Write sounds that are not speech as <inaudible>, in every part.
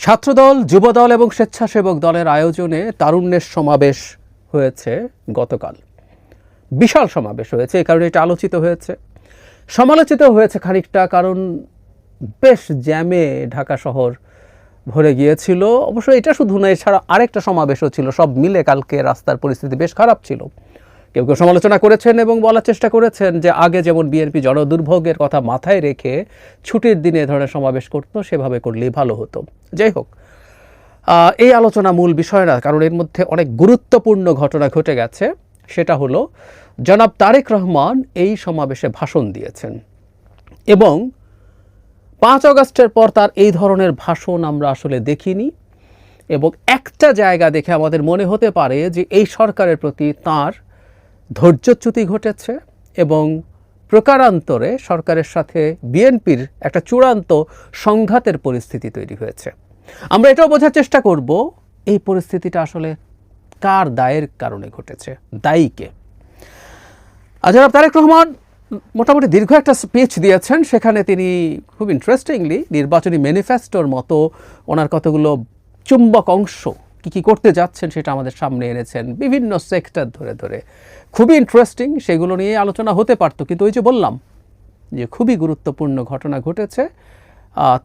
ছাত্রদল, যুবদল এবং স্বেচ্ছাসেবক দলের আয়োজনে তারুণ্যের সমাবেশ হয়েছে গতকাল। বিশাল সমাবেশ হয়েছে এই কারণে এটা আলোচিত হয়েছে। সমালোচিত হয়েছে খানিকটা, কারণ বেশ জ্যামে ঢাকা শহর ভরে গিয়েছিল। অবশ্য এটা শুধু না, এছাড়া আরেকটা সমাবেশও ছিল, সব মিলে কালকে রাস্তার পরিস্থিতি বেশ খারাপ ছিল। কেউ কেউ সমালোচনা করেছেন এবং বলার চেষ্টা করেছেন যে আগে যেমন বিএনপি জনদুর্ভোগের কথা মাথায় রেখে ছুটির দিনে এ ধরনের সমাবেশ করতো, সেভাবে করলেই ভালো হতো। যাই হোক এই আলোচনা মূল বিষয় না, কারণ এর মধ্যে অনেক গুরুত্বপূর্ণ ঘটনা ঘটে গেছে। সেটা হলো, জনাব তারেক রহমান এই সমাবেশে ভাষণ দিয়েছেন এবং পাঁচ আগস্টের পর তার এই ধরনের ভাষণ আমরা আসলে দেখিনি এবং একটা জায়গা দেখে আমাদের মনে হতে পারে যে এই সরকারের প্রতি তার ধৈর্যচ্যুতি ঘটেছে এবং প্রকারান্তরে সরকারের সাথে বিএনপির একটা চূড়ান্ত সংঘাতের পরিস্থিতি তৈরি হয়েছে। আমরা এটাও বোঝার চেষ্টা করব, এই পরিস্থিতিটা আসলে কার দায়ের কারণে ঘটেছে দায়ীকে জনাব তারেক রহমান, মোটামুটি দীর্ঘ একটা স্পিচ দিয়েছেন, সেখানে তিনি খুব ইন্টারেস্টিংলি নির্বাচনী ম্যানিফেস্টোর মতো ওনার কতগুলো চুম্বক অংশ কী কী করতে যাচ্ছেন সেটা আমাদের সামনে এনেছেন বিভিন্ন সেক্টর ধরে ধরে। খুবই ইন্টারেস্টিং সেগুলো নিয়ে আলোচনা হতে পারতো, কিন্তু ওই যে বললাম যে খুবই গুরুত্বপূর্ণ ঘটনা ঘটেছে।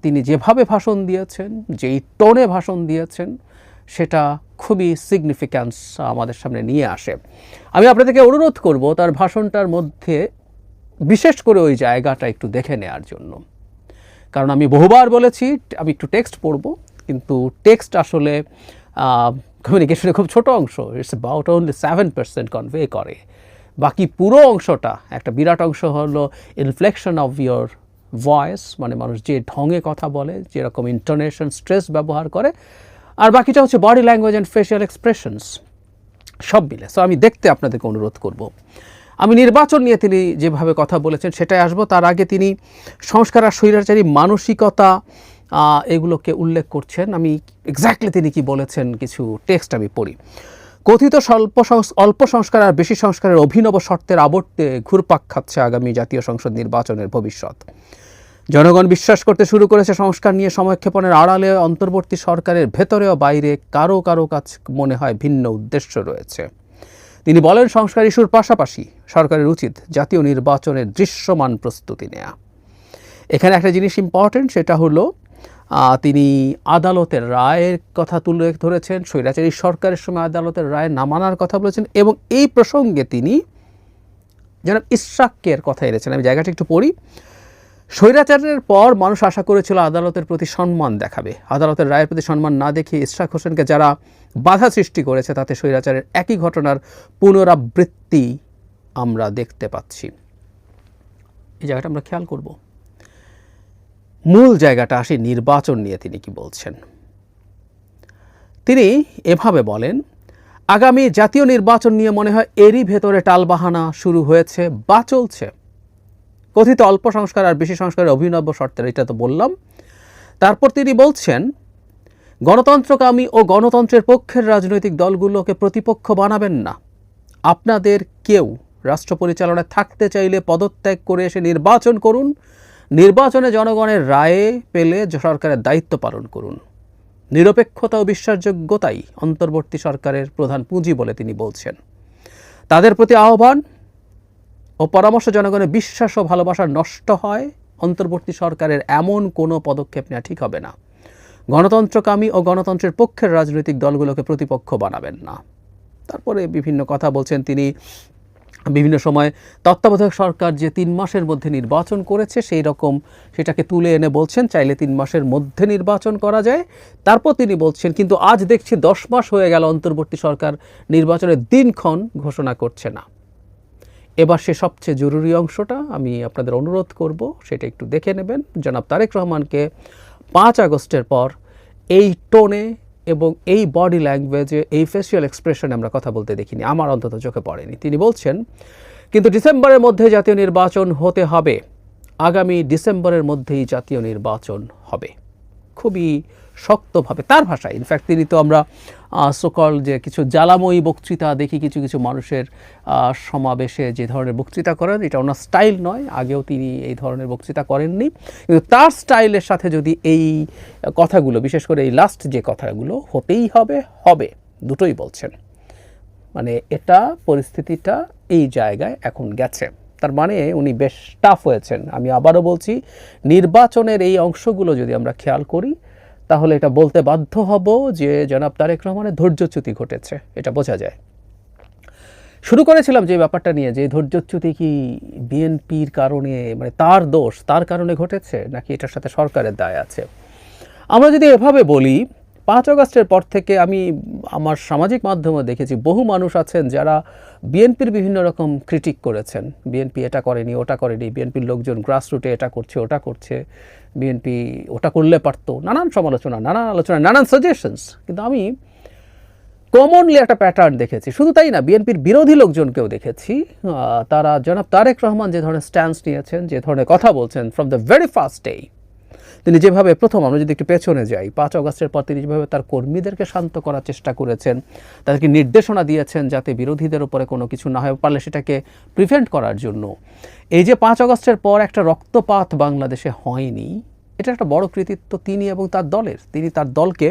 তিনি যেভাবে ভাষণ দিয়েছেন, যেই টোনে ভাষণ দিয়েছেন, সেটা খুবই সিগনিফিক্যান্স আমাদের সামনে নিয়ে আসে। আমি আপনাদেরকে অনুরোধ করব তার ভাষণটার মধ্যে বিশেষ করে ওই জায়গাটা একটু দেখে নেওয়ার জন্য। কারণ আমি বহুবার বলেছি, আমি একটু টেক্সট পড়ব, কিন্তু টেক্সট আসলে কমিউনিকেশনের খুব ছোট অংশ it's about only seven percent convey করে। বাকি পুরো অংশটা একটা বিরাট অংশ হলো ইনফ্লেকশন অফ ইয়োর ভয়েস মানে মানুষ যে ঢঙে কথা বলে, যেরকম ইন্টোনেশন স্ট্রেস ব্যবহার করে। আর বাকিটা হচ্ছে body language and facial expressions সব মিলে। সো আমি দেখতে আপনাদেরকে অনুরোধ করব। আমি নির্বাচন নিয়ে তিনি যেভাবে কথা বলেছেন, সেটাই আসব। তার আগে তিনি সংস্কার আর স্বৈরাচারী মানসিকতা এগুলোকে উল্লেখ করছেন। আমি এক্স্যাক্টলি তিনি কি বলেছেন কিছু টেক্সট আমি পড়ি। কথিত স্বল্প অল্প সংস্কার আর বেশি সংস্কারের অভিনব শর্তের আবর্তে ঘুরপাক খাচ্ছে আগামী জাতীয় সংসদ নির্বাচনের ভবিষ্যৎ। জনগণ বিশ্বাস করতে শুরু করেছে সংস্কার নিয়ে সময়ক্ষেপণের আড়ালে অন্তর্বর্তী সরকারের ভেতরে ও বাইরে কারও কারও কাজ মনে হয় ভিন্ন উদ্দেশ্য রয়েছে। তিনি বলেন, সংস্কার ইস্যুর পাশাপাশি সরকারের উচিত জাতীয় নির্বাচনের দৃশ্যমান প্রস্তুতি নেওয়া এখানে একটা জিনিস ইম্পর্টেন্ট সেটা হলো তিনি আদালতের রায়ের কথা তুলে ধরেছেন, স্বৈরাচারী সরকারের সময় আদালতের রায় না মানার কথা বলেছেন এবং এই প্রসঙ্গে তিনি যেন ইশরাকের কথা এনেছেন। আমি জায়গাটা একটু পড়ি। স্বৈরাচারের পর মানুষ আশা করেছিল আদালতের প্রতি সম্মান দেখাবে। আদালতের রায়ের প্রতি সম্মান না দেখিয়ে ইশরাক হোসেনকে যারা বাধা সৃষ্টি করেছে, তাতে স্বৈরাচারের একই ঘটনার পুনরাবৃত্তি আমরা দেখতে পাচ্ছি। এই জায়গাটা আমরা খেয়াল করব। মূল জায়গাটা আসি নির্বাচন নিয়ে তিনি কি বলছেন? তিনি এভাবে বলেন, আগামী জাতীয় নির্বাচন নিয়ে মনে হয় এরই ভেতরে টালবাহানা শুরু হয়েছে বা চলছে। কথিত অল্প সংস্কার আর বেশি সংস্কারের অভিনব শর্তের, এটা তো বললাম। তারপর তিনি বলছেন, গণতন্ত্রকামী ও গণতন্ত্রের পক্ষের রাজনৈতিক দলগুলোকে প্রতিপক্ষ বানাবেন না। আপনাদের কেউ রাষ্ট্র পরিচালনায় থাকতে চাইলে পদত্যাগ করে এসে নির্বাচন করুন নির্বাচনে জনগণের রায়ে পেলে সরকারের দায়িত্ব পালন করুন। নিরপেক্ষতা ও বিশ্বাসযোগ্যতাই অন্তর্বর্তী সরকারের প্রধান পুঁজি বলে তিনি বলছেন। তাদের প্রতি আহ্বান ও পরামর্শ জনগণের বিশ্বাস ও ভালোবাসা নষ্ট হয়, অন্তর্বর্তী সরকারের এমন কোনো পদক্ষেপ নেওয়া ঠিক হবে না। গণতন্ত্রকামী ও গণতন্ত্রের পক্ষের রাজনৈতিক দলগুলোকে প্রতিপক্ষ বানাবেন না। তারপরে বিভিন্ন কথা বলছেন তিনি। বিভিন্ন সময় তত্ত্বাবধায়ক সরকার যে তিন মাসের মধ্যে নির্বাচন করেছে সেই রকম সেটাকে তুলে এনে বলছেন, চাইলে তিন মাসের মধ্যে নির্বাচন করা যায়। তারপর তিনি বলছেন, কিন্তু আজ দেখছি দশ মাস হয়ে গেল অন্তর্বর্তী সরকার নির্বাচনের দিনক্ষণ ঘোষণা করছে না। এবার সে সবচেয়ে জরুরি অংশটা আমি আপনাদের অনুরোধ করব, সেটা একটু দেখে নেবেন। জনাব তারেক রহমানকে পাঁচ আগস্টের পর এই টোনে এবং এই বডি ল্যাঙ্গুয়েজে এই ফেসিয়াল এক্সপ্রেশনে আমরা কথা বলতে দেখিনি, আমার অন্তত চোখে পড়েনি। তিনি বলছেন, কিন্তু ডিসেম্বরের মধ্যে জাতীয় নির্বাচন হতে হবে। আগামী ডিসেম্বরের মধ্যেই জাতীয় নির্বাচন হবে। খুবই শক্তভাবে, তার ভাষায় ইনফ্যাক্ট তিনি তো আমরা সকল যে কিছু জ্বালাময়ী বক্তৃতা, দেখি কিছু কিছু মানুষের সমাবেশে যে ধরনের বক্তৃতা করেন, এটা ওনার স্টাইল নয়, আগেও তিনি এই ধরনের বক্তৃতা করেননি। কিন্তু তার স্টাইলের সাথে যদি এই কথাগুলো, বিশেষ করে এই লাস্ট যে কথাগুলো, হতেই হবে হবে, দুটোই বলছেন। মানে এটা, পরিস্থিতিটা এই জায়গায় এখন গেছে। তার মানে উনি বেশ টাফ হয়েছেন। আমি আবারও বলছি, নির্বাচনের এই অংশগুলো যদি আমরা খেয়াল করি তাহলে এটা বলতে বাধ্য হব যে জনাব তারেক রহমানের ধৈর্যচ্যুতি ঘটেছে, এটা বোঝা যায়। শুরু করেছিলাম যে ব্যাপারটা নিয়ে, যে ধৈর্যচ্যুতি কি বিএনপির কারণে মানে তার দোষ, তার কারণে ঘটেছে, নাকি এটার সাথে সরকারের দায় আছে? আমরা যদি এভাবে বলি, পাঁচ আগস্টের পর থেকে আমি আমার সামাজিক মাধ্যমে দেখেছি বহু মানুষ আছেন যারা বিএনপির বিভিন্ন রকম ক্রিটিক করেছেন। বিএনপি এটা করেনি, ওটা করেনি, বিএনপির লোকজন গ্রাসরুটে এটা করছে, ওটা করছে, বিএনপি ওটা করলে পারতো। নানান সমালোচনা, নানান আলোচনা, নানান সাজেশনস কিন্তু আমি কমনলি একটা প্যাটার্ন দেখেছি। শুধু তাই না, বিএনপির বিরোধী লোকজনকেও দেখেছি। তারা জনাব তারেক রহমান যে ধরনের স্ট্যান্স নিয়েছেন, যে ধরনের কথা বলছেন from the very first day তিনি যেভাবে প্রথম আমরা যদি একটু পেছনে যাই, পাঁচ অগস্টের পর তিনি যেভাবে তার কর্মীদেরকে শান্ত করার চেষ্টা করেছেন, তাদেরকে নির্দেশনা দিয়েছেন যাতে বিরোধীদের উপরে কোনো কিছু না হয়, পারলে সেটাকে প্রিভেন্ট করার জন্য। এই যে পাঁচ অগস্টের পর একটা রক্তপাত বাংলাদেশে হয়নি, এটা একটা বড় কৃতিত্ব তিনি এবং তার দলের। তিনি তার দলকে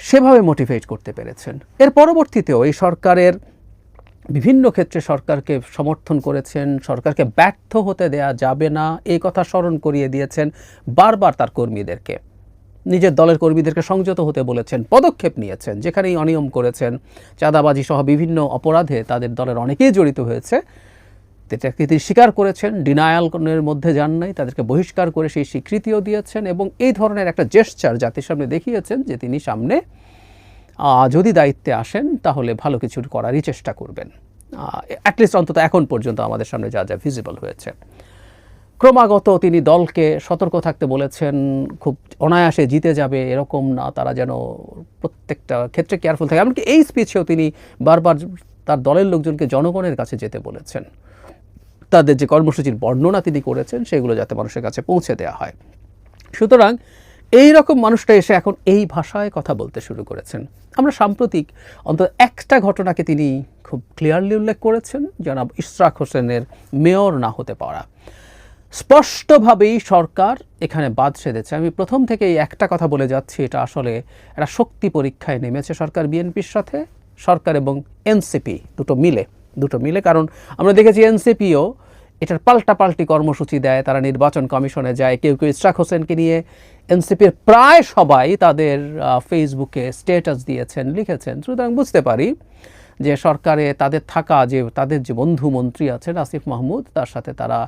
সেভাবে মোটিভেট করতে পেরেছেন। এর পরবর্তীতেও এই সরকারের বিভিন্ন ক্ষেত্রে সরকারকে সমর্থন করেছেন, সরকারকে ব্যর্থ হতে দেয়া যাবে না, এই কথা স্মরণ করিয়ে দিয়েছেন বারবার তার কর্মীদেরকে। নিজের দলের কর্মীদেরকে সংযত হতে বলেছেন, পদক্ষেপ নিয়েছেন, যেখানেই অনিয়ম করেছেন, চাঁদাবাজি সহ বিভিন্ন অপরাধে তাদের দলের অনেকেই জড়িত হয়েছে। এটাকে তিনি স্বীকার করেছেন? ডিনায়ালের মধ্যে যান নাই, তাদেরকে বহিষ্কার করে সেই স্বীকৃতিও দিয়েছেন এবং এই ধরনের একটা জেস্টার জাতির সামনে দেখিয়েছেন যে তিনি সামনে যদি দায়িত্বে আসেন, তাহলে ভালো কিছু করারই চেষ্টা করবেন। অ্যাটলিস্ট অন্তত এখন পর্যন্ত আমাদের সামনে যা যা ভিজিবল হয়েছে। ক্রমাগত তিনি দলকে সতর্ক থাকতে বলেছেন, খুব অনায়াসে জিতে যাবে, এরকম না, তারা যেন প্রত্যেকটা ক্ষেত্রে কেয়ারফুল থাকে। এমনকি এই স্পিচেও তিনি বারবার তার দলের লোকজনকে জনগণের কাছে যেতে বলেছেন। তাদের যে কর্মসূচির বর্ণনা তিনি করেছেন, সেগুলো যাতে মানুষের কাছে পৌঁছে দেওয়া হয়। সুতরাং এই রকম মানুষটা এসে এখন এই ভাষায় কথা বলতে শুরু করেছেন। আমরা সাম্প্রতিক অন্তত একটা ঘটনাকে তিনি খুব ক্লিয়ারলি উল্লেখ করেছেন, জনাব ইশরাক হোসেনের মেয়র না হতে পারা। স্পষ্টভাবেই সরকার এখানে বাদ সেধেছে। আমি প্রথম থেকে এই একটা কথা বলে যাচ্ছি, এটা আসলে একটা শক্তি পরীক্ষায় নেমেছে সরকার, বিএনপির সাথে। সরকার এবং এনসিপি দুটো মিলে দুটো মিলে, কারণ আমরা দেখেছি এনসিপিও এটার পাল্টাপাল্টি কর্মসূচি দেয়, তারা নির্বাচন কমিশনে যায়, কেউ কেউ ইশরাক হোসেনকে নিয়ে এনসিপির প্রায় সবাই তাদের ফেসবুকে স্টেটাস দিয়েছেন, লিখেছেন। সুতরাং বুঝতে পারি যে সরকারে তাদের থাকা যে, তাদের যে বন্ধু মন্ত্রী আছেন আসিফ মাহমুদ, তার সাথে তারা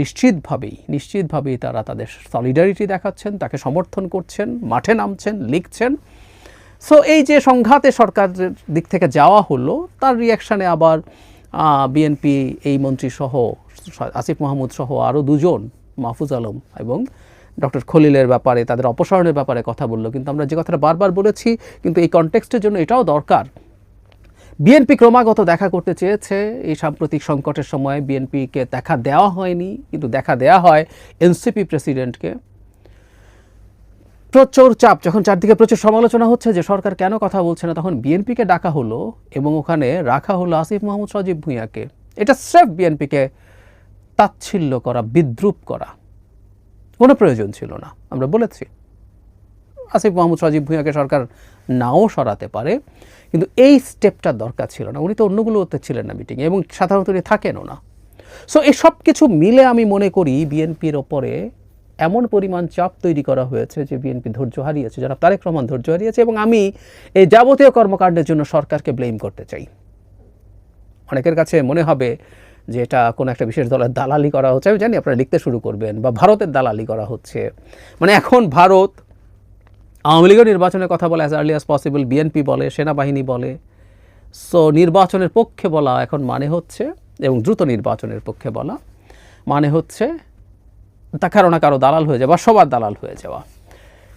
নিশ্চিতভাবেই নিশ্চিতভাবেই তারা তাদের সলিডারিটি দেখাচ্ছেন, তাকে সমর্থন করছেন, মাঠে নামছেন, লিখছেন। সো এই যে সংঘাতে সরকারের দিক থেকে যাওয়া হলো, তার রিয়াকশানে আবার বিএনপি এই মন্ত্রী সহ, আসিফ মাহমুদ সহ আরও দুজন, মাহফুজ আলম এবং ডক্টর খলিলের ব্যাপারে, তাদের অপসারণের ব্যাপারে কথা বলল। কিন্তু আমরা যে কথাটা বারবার বলেছি, কিন্তু এই কনটেক্সটের জন্য এটাও দরকার। বিএনপি ক্রমাগত দেখা করতে চেয়েছে। এই সাম্প্রতিক সংকটের সময় বিএনপিকে দেখা দেওয়া হয়নি, কিন্তু দেখা দেওয়া হয় এনসিপি প্রেসিডেন্টকে প্রচুর চাপ, যখন চারদিকে প্রচুর সমালোচনা হচ্ছে যে সরকার কেন কথা বলছে না, তখন বিএনপিকে ডাকা হলো এবং ওখানে রাখা হলো আসিফ মাহমুদ, সজীব ভূঁইয়াকে। এটা স্রেফ বিএনপিকে তাচ্ছিল্য করা, বিদ্রুপ করা। কোনো প্রয়োজন ছিল না, আমরা বলেছি। আসিফ মাহমুদ, সজীব ভূঁইয়াকে সরকার নাও সরাতে পারে, কিন্তু এই স্টেপটা দরকার ছিল না। উনি তো অন্যগুলোতে ছিলেন না মিটিংয়ে এবং সাধারণত উনি থাকেনও না। সো এই সব কিছু মিলে আমি মনে করি বিএনপির ওপরে এমন পরিমাণ চাপ তৈরি করা হয়েছে যে বিএনপি ধৈর্য হারিয়েছে। যারা তারেক রহমান ধৈর্য হারিয়েছে এবং আমি এই যাবতীয় কর্মকাণ্ডের জন্য সরকারকে ব্লেম করতে চাই। অনেকের কাছে মনে হবে যে এটা কোনো একটা বিশেষ দলের দালালি করা হচ্ছে। আমি জানি আপনারা লিখতে শুরু করবেন বা ভারতের দালালি করা হচ্ছে। মানে এখন ভারত আওয়ামী লীগের নির্বাচনের কথা বলে as early as possible BNP বলে, সেনাবাহিনী বলে। সো নির্বাচনের পক্ষে বলা এখন মানে হচ্ছে এবং দ্রুত নির্বাচনের পক্ষে বলা মানে হচ্ছে তা কারও না কারও দালাল হয়ে যাওয়া সবার দালাল হয়ে যাওয়া।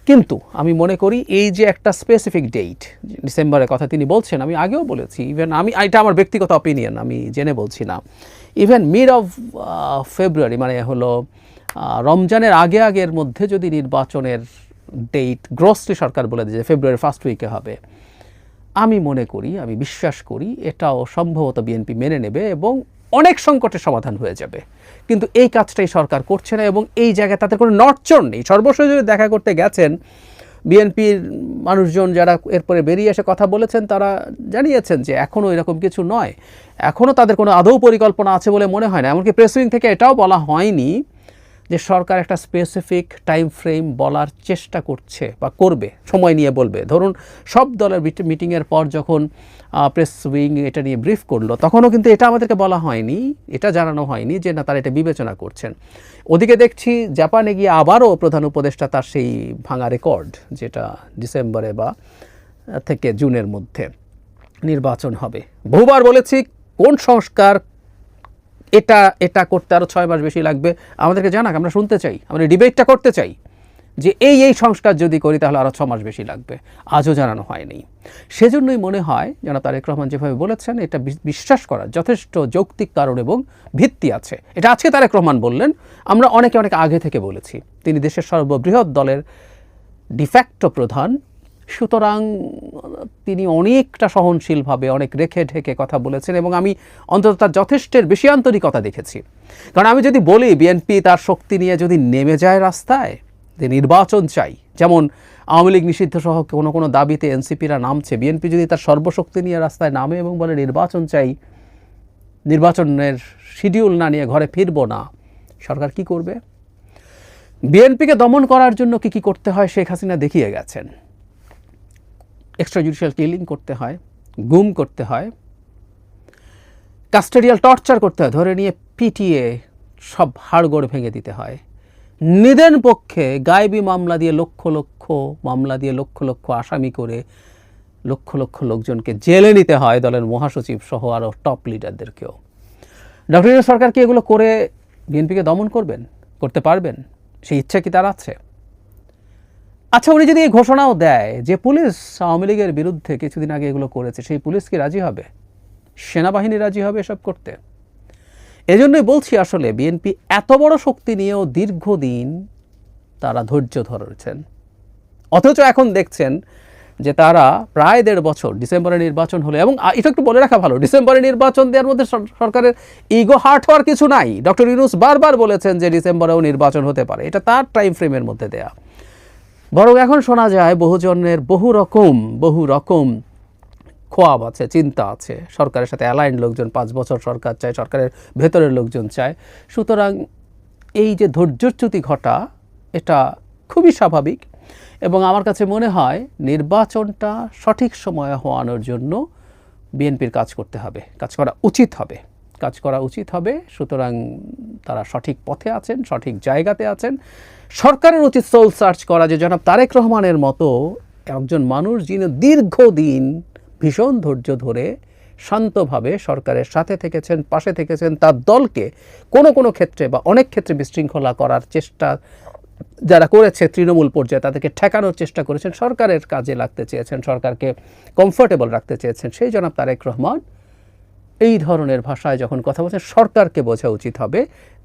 কিন্তু আমি মনে করি এই যে একটা স্পেসিফিক ডেট ডিসেম্বরের কথা তিনি বলছেন, আমি আগেও বলেছি ইভেন আমি, এটা আমার ব্যক্তিগত অপিনিয়ন আমি জেনে বলছি না। ইভেন মিড অফ ফেব্রুয়ারি মানে হলো রমজানের আগে আগের মধ্যে যদি নির্বাচনের ডেট গ্রসলি সরকার বলে দিয়ে যে ফেব্রুয়ারি ফার্স্ট উইকে হবে, আমি মনে করি, আমি বিশ্বাস করি, এটাও সম্ভবত বিএনপি মেনে নেবে এবং অনেক সংকটের সমাধান হয়ে যাবে। কিন্তু এই কাজটাই সরকার করছে না এবং এই জায়গায় তাদের কোনো নড়চড় নেই। সর্বশেষ যদি দেখা করতে গেছেন, বিএনপির মানুষজন যারা এরপরে বেরিয়ে এসে কথা বলেছেন, তারা জানিয়েছেন যে এখনও এরকম কিছু নয়। এখনও তাদের কোনো আদৌ পরিকল্পনা আছে বলে মনে হয় না। এমনকি প্রেস উইং থেকে এটাও বলা হয়নি যে সরকার একটা স্পেসিফিক টাইম ফ্রেম বলার চেষ্টা করছে বা করবে, সময় নিয়ে বলবে। ধরুন, সব দলের মিটিংয়ের পর যখন প্রেস উইং এটা নিয়ে ব্রিফ করল, তখনও কিন্তু এটা আমাদেরকে বলা হয়নি, এটা জানানো হয়নি যে না, তারা এটা বিবেচনা করছেন। ওদিকে দেখছি জাপানে গিয়ে আবারও প্রধান উপদেষ্টা তার সেই ভাঙা রেকর্ড যেটা ডিসেম্বরে বা, থেকে জুনের মধ্যে নির্বাচন হবে। বহুবার বলেছি, কোন সংস্কার এটা এটা করতে আরও ছয় মাস বেশি লাগবে। আমাদেরকে জানাক, আমরা শুনতে চাই, আমরা ডিবেটটা করতে চাই যে এই এই সংস্কার যদি করি তাহলে আরও ছ মাস বেশি লাগবে। আজও জানানো হয়নি। সেজন্যই মনে হয়, যেন তারেক রহমান যেভাবে বলেছেন, এটা বিশ- বিশ্বাস করার যথেষ্ট যৌক্তিক কারণ এবং ভিত্তি আছে। এটা আজকে তারেক রহমান বললেন, আমরা অনেকে অনেক আগে থেকে বলেছি। তিনি দেশের সর্ববৃহৎ দলের ডিফ্যাক্টো প্রধান সুতরাং, তিনি অনেকটা সহনশীলভাবে অনেক রেখে ঢেকে কথা বলেছেন এবং আমি অন্তত তার যথেষ্টের বেশি আন্তরিকতা দেখেছি। কারণ আমি যদি বলি বিএনপি তার শক্তি নিয়ে যদি নেমে যায় রাস্তায়, যে নির্বাচন চাই, যেমন আওয়ামী লীগ নিষিদ্ধ সহ কোনো কোনো দাবিতে এনসিপিরা নামছে বিএনপি যদি তার সর্বশক্তি নিয়ে রাস্তায় নামে এবং বলে নির্বাচন চাই, নির্বাচনের শিডিউল না নিয়ে ঘরে ফিরবো না, সরকার কি করবে? বিএনপিকে দমন করার জন্য কি কি করতে হয়, শেখ হাসিনা দেখিয়ে গেছেন। এক্সট্রা জুডিশিয়াল কিলিং করতে হয়, গুম করতে হয় কাস্টেডিয়াল টর্চার করতে হয়, ধরে নিয়ে পিটিয়ে সব হাড়গোড় ভেঙে দিতে হয়। নিদেন পক্ষে গায়েবী মামলা দিয়ে লক্ষ লক্ষ মামলা দিয়ে লক্ষ লক্ষ আসামি করে লক্ষ লক্ষ লোকজনকে জেলে নিতে হয় দলের মহাসচিব সহ আরও টপ লিডারদেরকেও ডক্টর সরকার কি এগুলো করে বিএনপিকে দমন করবেন, করতে পারবেন? সেই ইচ্ছা কি তার আছে? আচ্ছা উনি যদি এই ঘোষণাও দেয় যে পুলিশ আওয়ামী লীগের বিরুদ্ধে কিছুদিন আগে এগুলো করেছে, সেই পুলিশ কি রাজি হবে? সেনাবাহিনী রাজি হবে এসব করতে? এজন্যই বলছি আসলে, বিএনপি এত বড় শক্তি নিয়েও দীর্ঘদিন তারা ধৈর্য ধরেছেন অথচ এখন দেখছেন যে তারা প্রায় দেড় বছর ডিসেম্বরে নির্বাচন হলো, এবং এটা একটু বলে রাখা ভালো, ডিসেম্বরে নির্বাচন দেওয়ার মধ্যে সরকারের ইগো হার্ট হওয়ার কিছু নাই। ডক্টর ইউনুস বারবার বলেছেন যে ডিসেম্বরেও নির্বাচন হতে পারে। এটা তার টাইম ফ্রেমের মধ্যে দেয়া। বরং এখন শোনা যায় বহুজনের বহু রকম বহু রকম খোয়াব আছে, চিন্তা আছে। সরকারের সাথে অ্যালাইন লোকজন, পাঁচ বছর সরকার চায়, সরকারের ভেতরের লোকজন চায়। সুতরাং এই যে ধৈর্যচ্যুতি ঘটা, এটা খুবই স্বাভাবিক এবং আমার কাছে মনে হয় নির্বাচনটা সঠিক সময়ে হওয়ানোর জন্য বিএনপির কাজ করতে হবে, কাজ করা উচিত হবে, কাজ করা উচিত হবে। সুতরাং তারা সঠিক পথে আছেন, সঠিক জায়গাতে আছেন। সরকারের উচিত সোল সার্চ করা যে জনাব তারেক রহমানের মতো একজন মানুষ যিনি দীর্ঘদিন ভীষণ ধৈর্য ধরে শান্তভাবে সরকারের সাথে থেকেছেন, পাশে থেকেছেন, তার দলকে কোনো কোনো ক্ষেত্রে বা অনেক ক্ষেত্রে বিশৃঙ্খলা করার চেষ্টা যারা করেছে, তৃণমূল পর্যায়ে তাদেরকে ঠেকানোর চেষ্টা করেছেন, সরকারের কাজে লাগতে চেয়েছেন, সরকারকে কমফোর্টেবল রাখতে চেয়েছেন। সেই জনাব তারেক রহমান এই ধরনের ভাষায় যখন কথা বলছেন, সরকারকে বোঝা উচিত হবে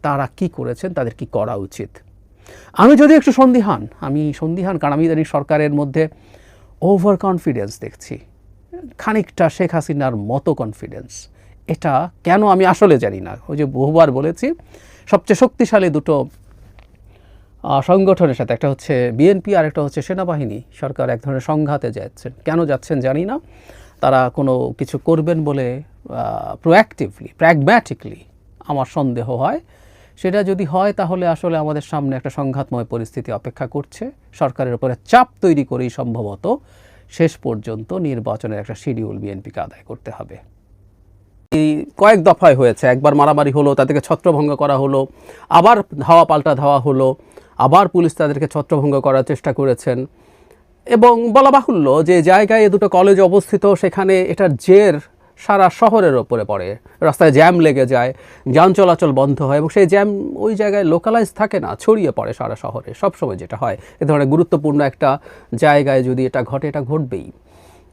তারা কি করেছেন, তাদের কি করা উচিত। আমি যদি একটু সন্দিহান, আমি সন্দিহান কারণ আমি ইদানিং সরকারের মধ্যে ওভার কনফিডেন্স দেখছি। খানিকটা শেখ হাসিনার মতো কনফিডেন্স এটা কেন আমি আসলে জানি না। ওই যে বহুবার বলেছি, সবচেয়ে শক্তিশালী দুটো সংগঠনের সাথে, একটা হচ্ছে বিএনপি আর একটা হচ্ছে সেনাবাহিনী। সরকার এক ধরনের সংঘাতে যাচ্ছেন কেন যাচ্ছেন জানি না। তারা কোনো কিছু করবেন বলে প্রোঅ্যাক্টিভলি প্র্যাগম্যাটিকলি আমার সন্দেহ হয়। সেটা যদি হয় তাহলে আসলে আমাদের সামনে একটা সংঘাতময় পরিস্থিতি অপেক্ষা করছে। সরকারের উপরে চাপ তৈরি করেই সম্ভবত শেষ পর্যন্ত নির্বাচনের একটা শিডিউল বিএনপিকে আদায় করতে হবে। এই কয়েক দফায় হয়েছে, একবার মারামারি হলো, তাদেরকে ছত্রভঙ্গ করা হলো, আবার ধাওয়া পাল্টা ধাওয়া হলো, আবার পুলিশ তাদেরকে ছত্রভঙ্গ করার চেষ্টা করেছেন। এবং বলা বাহুল্য যে জায়গায় দুটো কলেজ অবস্থিত, সেখানে এটার জের সারা শহরের ওপরে পড়ে। রাস্তায় জ্যাম লেগে যায়, যান চলাচল বন্ধ হয় এবং সেই জ্যাম ওই জায়গায় লোকালাইজ থাকে না, ছড়িয়ে পড়ে সারা শহরে। সবসময় যেটা হয়, এ ধরনের গুরুত্বপূর্ণ একটা জায়গায় যদি এটা ঘটে, এটা ঘটবেই।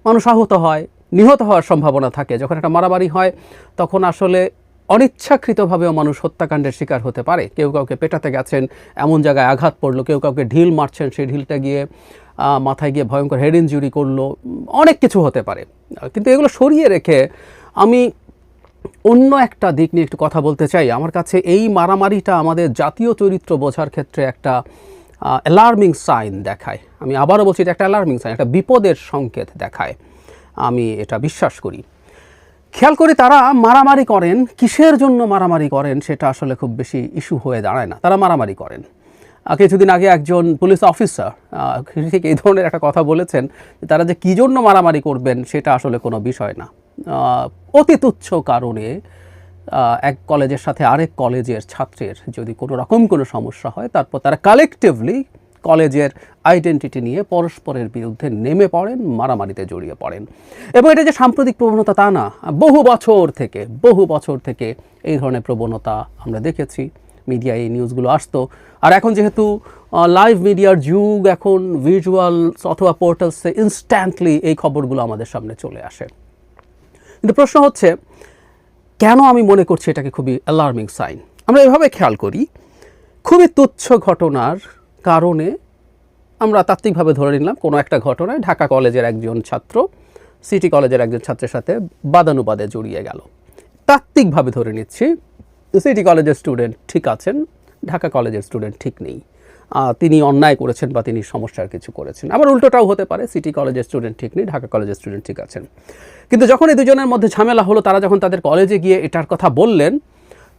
মানুষ আহত হয়, নিহত হওয়ার সম্ভাবনা থাকে। যখন একটা মারামারি হয়, তখন আসলে অনিচ্ছাকৃতভাবেও মানুষ হত্যাকাণ্ডের শিকার হতে পারে। কেউ কাউকে পেটাতে গেছেন, এমন জায়গায় আঘাত পড়ল, কেউ কাউকে ঢিল মারছেন, সেই ঢিলটা গিয়ে মাথায় গিয়ে ভয়ঙ্কর হেড ইঞ্জুরি করল, অনেক কিছু হতে পারে। কিন্তু এগুলো সরিয়ে রেখে আমি অন্য একটা দিক নিয়ে একটু কথা বলতে চাই। আমার কাছে এই মারামারিটা আমাদের জাতীয় চরিত্র বোঝার ক্ষেত্রে একটা অ্যালার্মিং সাইন দেখায়। আমি আবারও বলছি, এটা একটা অ্যালার্মিং সাইন একটা বিপদের সংকেত দেখায়। আমি এটা বিশ্বাস করি। খেয়াল করি তারা মারামারি করেন, কিসের জন্য মারামারি করেন সেটা আসলে খুব বেশি ইস্যু হয়ে দাঁড়ায় না। তারা মারামারি করেন। কিছুদিন আগে একজন পুলিশ অফিসার <laughs> ঠিক এই ধরনের একটা কথা বলেছেন তারা যে কী জন্য মারামারি করবেন সেটা আসলে কোনো বিষয় না। অতি তুচ্ছ কারণে এক কলেজের সাথে আরেক কলেজের ছাত্রের যদি কোনো রকম কোনো সমস্যা হয়, তারপর তারা কালেকটিভলি কলেজের আইডেন্টিটি নিয়ে পরস্পরের বিরুদ্ধে নেমে পড়েন, মারামারিতে জড়িয়ে পড়েন। এবং এটা যে সাম্প্রতিক প্রবণতা তা না, বহু বছর থেকে, বহু বছর থেকে এই ধরনের প্রবণতা আমরা দেখেছি। মিডিয়ায় এই নিউজগুলো আসতো। আর এখন যেহেতু লাইভ মিডিয়ার যুগ, এখন ভিজুয়াল অথবা পোর্টালসে ইনস্ট্যান্টলি এই খবরগুলো আমাদের সামনে চলে আসে। কিন্তু প্রশ্ন হচ্ছে, কেন আমি মনে করছি এটাকে খুবই অ্যালার্মিং সাইন আমরা এভাবে খেয়াল করি, খুবই তুচ্ছ ঘটনার কারণে আমরা তাত্ত্বিকভাবে ধরে নিলাম কোনো একটা ঘটনায় ঢাকা কলেজের একজন ছাত্র সিটি কলেজের একজন ছাত্রের সাথে বাদানুবাদে জড়িয়ে গেল। তাত্ত্বিকভাবে ধরে নিচ্ছি সিটি কলেজের স্টুডেন্ট ঠিক আছেন, ঢাকা কলেজের স্টুডেন্ট ঠিক নেই। তিনি অন্যায় করেছেন বা তিনি সমস্যার কিছু করেছেন। আবার উল্টোটাও হতে পারে সিটি কলেজের স্টুডেন্ট ঠিক নেই, ঢাকা কলেজের স্টুডেন্ট ঠিক আছেন। কিন্তু যখন এই দুজনের মধ্যে ঝামেলা হলো, তারা যখন তাদের কলেজে গিয়ে এটার কথা বললেন,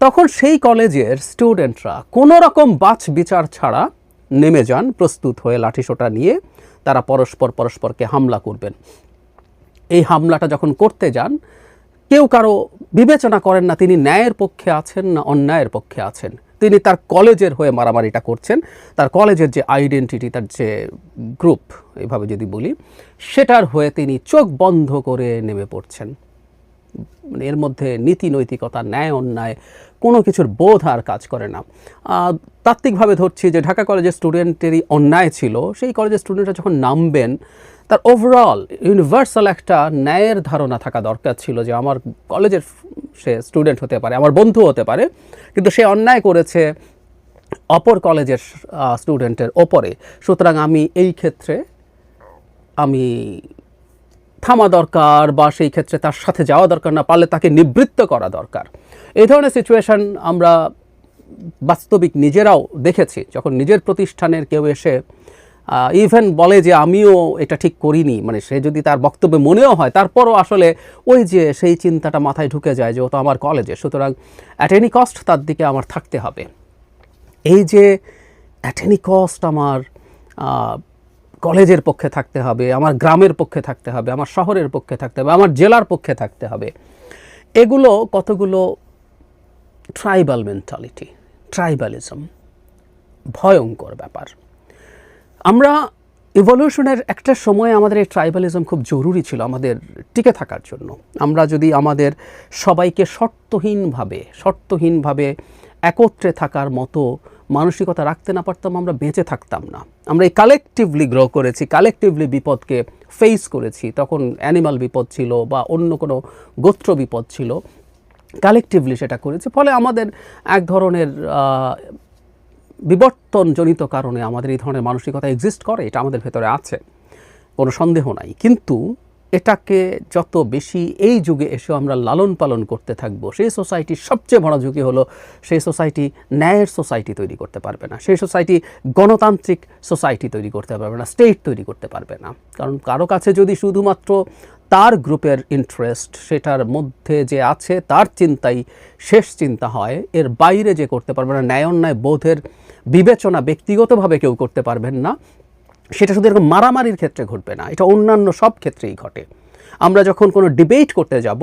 তখন সেই কলেজের স্টুডেন্টরা কোনো রকম বাছ বিচার ছাড়া নেমে যান, প্রস্তুত হয়ে লাঠিসোঁটা নিয়ে তারা পরস্পর পরস্পরকে হামলা করবেন। এই হামলাটা যখন করতে যান কেউ কারও বিবেচনা করেন না তিনি ন্যায়ের পক্ষে আছেন না অন্যায়ের পক্ষে আছেন। তিনি তার কলেজের হয়ে মারামারিটা করছেন। তার কলেজের যে আইডেন্টিটি তার যে গ্রুপ এভাবে যদি বলি, সেটার হয়ে তিনি চোখ বন্ধ করে নেমে পড়ছেন। এর মধ্যে নীতি নৈতিকতা, ন্যায় অন্যায়, কোনো কিছুর বোধ আর কাজ করে না। তাত্ত্বিকভাবে ধরছি যে ঢাকা কলেজের স্টুডেন্টেরই অন্যায় ছিল, সেই কলেজের স্টুডেন্টরা যখন নামবেন, তার ওভারঅল ইউনিভার্সাল একটা ন্যায়ের ধারণা থাকা দরকার ছিল যে আমার কলেজের সে স্টুডেন্ট হতে পারে, আমার বন্ধু হতে পারে, কিন্তু সে অন্যায় করেছে অপর কলেজের স্টুডেন্টের ওপরে। সুতরাং আমি এই ক্ষেত্রে আমি থামা দরকার বা সেই ক্ষেত্রে তার সাথে যাওয়া দরকার না, পারলে তাকে নিবৃত্ত করা দরকার। এই ধরনের সিচুয়েশন আমরা বাস্তবিক নিজেরাও দেখেছি, যখন নিজের প্রতিষ্ঠানের কেউ এসে ইভেন বলে যে আমিও এটা ঠিক করিনি মানে সে যদি তার বক্তব্যে মনেও হয়, তারপরও আসলে ওই যে সেই চিন্তাটা মাথায় ঢুকে যায় যে ও তো আমার কলেজে সুতরাং অ্যাট এনি কস্ট তার দিকে আমার থাকতে হবে। এই যে অ্যাট এনি কস্ট আমার কলেজের পক্ষে থাকতে হবে, আমার গ্রামের পক্ষে থাকতে হবে, আমার শহরের পক্ষে থাকতে হবে, আমার জেলার পক্ষে থাকতে হবে। এগুলো কতগুলো ট্রাইবাল মেন্টালিটি, ট্রাইবালিজম, ভয়ঙ্কর ব্যাপার। আমরা ইভলিউশনের একটা সময় আমাদের এই ট্রাইবালিজম খুব জরুরি ছিল আমাদের টিকে থাকার জন্য। আমরা যদি আমাদের সবাইকে শর্তহীনভাবে শর্তহীনভাবে একত্রে থাকার মতো মানসিকতা রাখতে না পারতাম, আমরা বেঁচে থাকতাম না। আমরা এই কালেকটিভলি গ্রো করেছি কালেকটিভলি বিপদকে ফেস করেছি। তখন অ্যানিমাল বিপদ ছিল বা অন্য কোনো গোত্র বিপদ ছিল কালেকটিভলি সেটা করেছে। ফলে আমাদের এক ধরনের বিবর্তনজনিত কারণে আমাদের এই ধরনের মানসিকতা এক্সিস্ট করে, এটা আমাদের ভেতরে আছে। কোনো সন্দেহ নাই। কিন্তু এটাকে যত বেশি এই যুগে এসেও আমরা লালন পালন করতে থাকব, সেই সোসাইটির সবচেয়ে বড় ঝুঁকি হলো সেই সোসাইটি ন্যায়ের সোসাইটি তৈরি করতে পারবে না, সেই সোসাইটি গণতান্ত্রিক সোসাইটি তৈরি করতে পারবে না, স্টেট তৈরি করতে পারবে না। কারণ কারও কাছে যদি শুধুমাত্র তার গ্রুপের ইন্টারেস্ট সেটার মধ্যে যে আছে তার চিন্তাই শেষ চিন্তা হয়, এর বাইরে যে করতে পারবে না, ন্যায় অন্যায় বোধের বিবেচনা ব্যক্তিগতভাবে কেউ করতে পারবেন না সেটা শুধু এরকম মারামারির ক্ষেত্রে ঘটবে না, এটা অন্যান্য সব ক্ষেত্রেই ঘটে। আমরা যখন কোনো ডিবেট করতে যাব,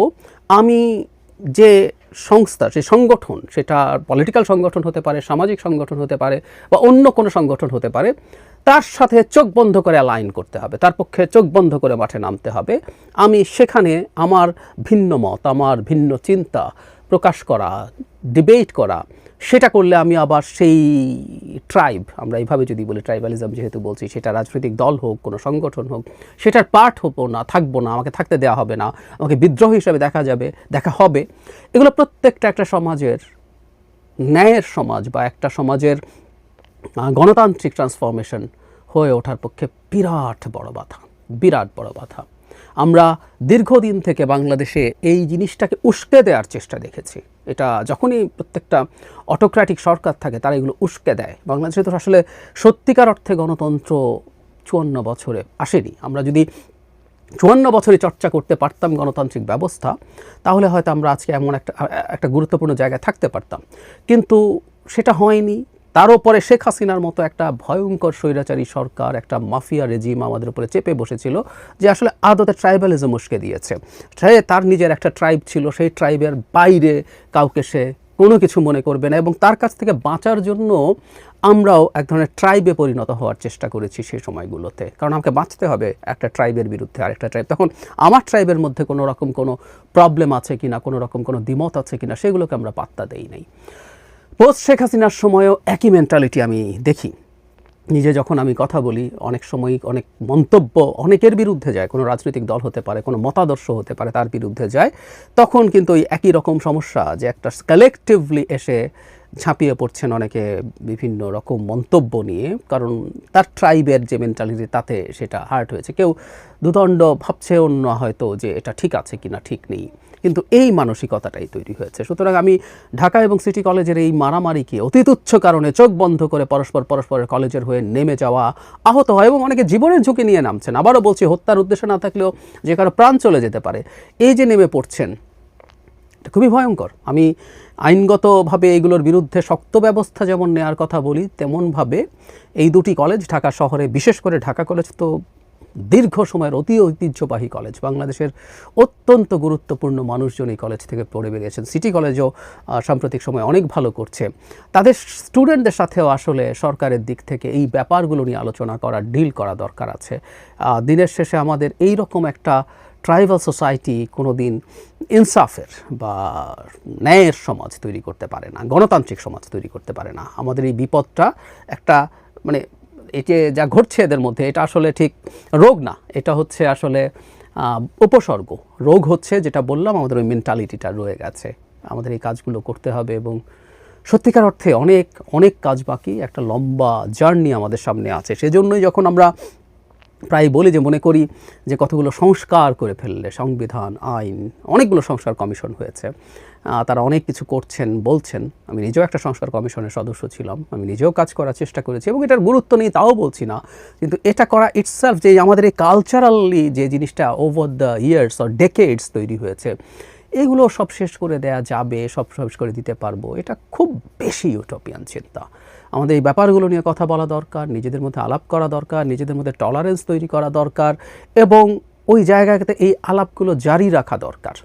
আমি যে সংস্থা সেই সংগঠন, সেটা পলিটিক্যাল সংগঠন হতে পারে, সামাজিক সংগঠন হতে পারে, বা অন্য কোনো সংগঠন হতে পারে, তার সাথে চোখ বন্ধ করে অ্যালাইন করতে হবে, তার পক্ষে চোখ বন্ধ করে মাঠে নামতে হবে। আমি সেখানে আমার ভিন্ন মত, আমার ভিন্ন চিন্তা প্রকাশ করা ডিবেট করা সেটা করলে আমি আবার সেই ট্রাইব আমরা এইভাবে যদি বলি ট্রাইবালিজম যেহেতু বলছি, সেটা রাজনৈতিক দল হোক, কোনো সংগঠন হোক, সেটার পার্ট হব না, থাকব না, আমাকে থাকতে দেওয়া হবে না, আমাকে বিদ্রোহ হিসাবে দেখা যাবে, দেখা হবে। এগুলো প্রত্যেকটা একটা সমাজের ন্যায়ের সমাজ বা একটা সমাজের গণতান্ত্রিক ট্রান্সফরমেশন হয়ে ওঠার পক্ষে বিরাট বড় বাধা, বিরাট বড় বাধা। আমরা দীর্ঘদিন থেকে বাংলাদেশে এই জিনিসটাকে উস্কে দেওয়ার চেষ্টা দেখেছি। এটা যখনই প্রত্যেকটা অটোক্র্যাটিক সরকার থাকে, তারা এগুলো উস্কে দেয়। বাংলাদেশে তো আসলে সত্যিকার অর্থে গণতন্ত্র চুয়ান্ন বছরে আসেনি। আমরা যদি চুয়ান্ন বছরে চর্চা করতে পারতাম গণতান্ত্রিক ব্যবস্থা, তাহলে হয়তো আমরা আজকে এমন একটা একটা গুরুত্বপূর্ণ জায়গায় থাকতে পারতাম। কিন্তু সেটা হয়নি। তার উপরে শেখ হাসিনার মতো একটা ভয়ঙ্কর স্বৈরাচারী সরকার, একটা মাফিয়া রেজিম আমাদের উপরে চেপে বসেছিল যে আসলে আদতে ট্রাইবালিজম উস্কে দিয়েছে। সে তার নিজের একটা ট্রাইব ছিল, সেই ট্রাইবের বাইরে কাউকে সে কোনো কিছু মনে করবে না এবং তার কাছ থেকে বাঁচার জন্য আমরাও এক ধরনের ট্রাইবে পরিণত হওয়ার চেষ্টা করেছি সেই সময়গুলোতে। কারণ আমাকে বাঁচতে হবে একটা ট্রাইবের বিরুদ্ধে আরেকটা ট্রাইব তখন আমার ট্রাইবের মধ্যে কোনো রকম কোনো প্রবলেম আছে কিনা, কোনো রকম কোনো দ্বিমত আছে কি না সেগুলোকে আমরা পাত্তা দেই নাই। পোস্ট শেখ হাসিনার সময়ও একই মেন্টালিটি আমি দেখি। নিজে যখন আমি কথা বলি, অনেক সময় অনেক মন্তব্য অনেকের বিরুদ্ধে যায়, কোনো রাজনৈতিক দল হতে পারে, কোনো মতাদর্শ হতে পারে, তার বিরুদ্ধে যায়, তখন কিন্তু ওই একই রকম সমস্যা যে একটা কালেকটিভলি এসে ঝাঁপিয়ে পড়ছেন অনেকে বিভিন্ন রকম মন্তব্য নিয়ে, কারণ তার ট্রাইবের যে মেন্টালিটি তাতে সেটা হার্ট হয়েছে। কেউ দুদণ্ড ভাবছে অন্য হয়তো যে এটা ঠিক আছে কিনা, ঠিক নেই। কিন্তু এই মানসিকতাটাই তৈরি হয়েছে। সুতরাং আমি ঢাকা এবং সিটি কলেজের এই মারামারিকে অতি তুচ্ছ কারণে চোখ বন্ধ করে পরস্পর পরস্পরের কলেজের হয়ে নেমে যাওয়া আহত হয় এবং অনেকে জীবনের ঝুঁকি নিয়ে নামছেন। আবারও বলছি, হত্যার উদ্দেশ্য না থাকলেও যে কারও প্রাণ চলে যেতে পারে, এই যে নেমে পড়ছেন, এটা খুবই ভয়ঙ্কর। আমি আইনগতভাবে এগুলোর বিরুদ্ধে শক্ত ব্যবস্থা যেমন নেওয়ার কথা বলি, তেমনভাবে এই দুটি কলেজ ঢাকা শহরে, বিশেষ করে ঢাকা কলেজ তো দীর্ঘ সময়ের অতি ঐতিহ্যবাহী কলেজ। বাংলাদেশের অত্যন্ত গুরুত্বপূর্ণ মানুষজন এই কলেজ থেকে পড়ে বেরিয়েছেন। সিটি কলেজও সাম্প্রতিক সময় অনেক ভালো করছে। তাদের স্টুডেন্টদের সাথেও আসলে সরকারের দিক থেকে এই ব্যাপারগুলো নিয়ে আলোচনা করা ডিল করা দরকার আছে। দিনের শেষে আমাদের এই রকম একটা ট্রাইবাল সোসাইটি কোনো দিন ইনসাফের বা ন্যায়ের সমাজ তৈরি করতে পারে না, গণতান্ত্রিক সমাজ তৈরি করতে পারে না। আমাদের এই বিপদটা একটা মানে যে যা ঘটছে এদের মধ্যে, এটা আসলে ঠিক রোগ না। এটা হচ্ছে আসলে উপসর্গ। রোগ হচ্ছে যেটা বললাম, আমাদের ওই মেন্টালিটিটা রয়ে গেছে। আমাদের এই কাজগুলো করতে হবে এবং সত্যিকার অর্থে অনেক অনেক কাজ বাকি, একটা লম্বা জার্নি আমাদের সামনে আছে। সেজন্যই যখন আমরা প্রায় বলি যে, মনে করি যে, কতগুলো সংস্কার করে ফেললে সংবিধান, আইন, অনেকগুলো সংস্কার কমিশন হয়েছে। তারা অনেক কিছু করছেন, বলছেন। আমি নিজেও একটা সংস্কার কমিশনের সদস্য ছিলাম। আমি নিজেও কাজ করার চেষ্টা করেছি এবং এটার গুরুত্ব নেই, তাও বলছি না। কিন্তু এটা করা ইটসেলফ যে, আমাদের এই কালচারালি যে, জিনিসটা over the years or decades তৈরি হয়েছে এগুলো সব শেষ করে দেয়া যাবে, সব শেষ করে দিতে পারব। এটা খুব বেশি ইউটোপিয়ান চিন্তা। আমাদের এই ব্যাপারগুলো নিয়ে কথা বলা দরকার, নিজেদের মধ্যে আলাপ করা দরকার, নিজেদের মধ্যে টলারেন্স তৈরি করা দরকার এবং ওই জায়গাতে এই আলাপগুলো জারি রাখা দরকার।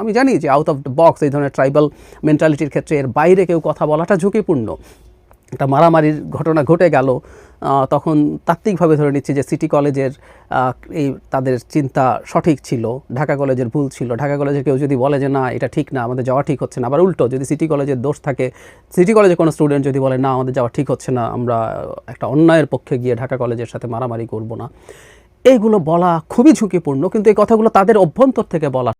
আমি জানি যে আউট অফ দ্য বক্স এই ধরনের ট্রাইবাল মেন্টালিটির ক্ষেত্রে এর বাইরে কেউ কথা বলাটা ঝুঁকিপূর্ণ। একটা মারামারির ঘটনা ঘটে গেল তখন তাত্ত্বিকভাবে ধরে নিচ্ছি যে সিটি কলেজের এই তাদের চিন্তা সঠিক ছিল, ঢাকা কলেজের ভুল ছিল। ঢাকা কলেজের কেউ যদি বলে যে না, এটা ঠিক না, আমাদের যাওয়া ঠিক হচ্ছে না, আবার উল্টো যদি সিটি কলেজের দোষ থাকে, সিটি কলেজে কোনো স্টুডেন্ট যদি বলে না, আমাদের যাওয়া ঠিক হচ্ছে না, আমরা একটা অন্যায়ের পক্ষে গিয়ে ঢাকা কলেজের সাথে মারামারি করব না। এইগুলো বলা খুবই ঝুঁকিপূর্ণ, কিন্তু এই কথাগুলো তাদের অভ্যন্তর থেকে বলা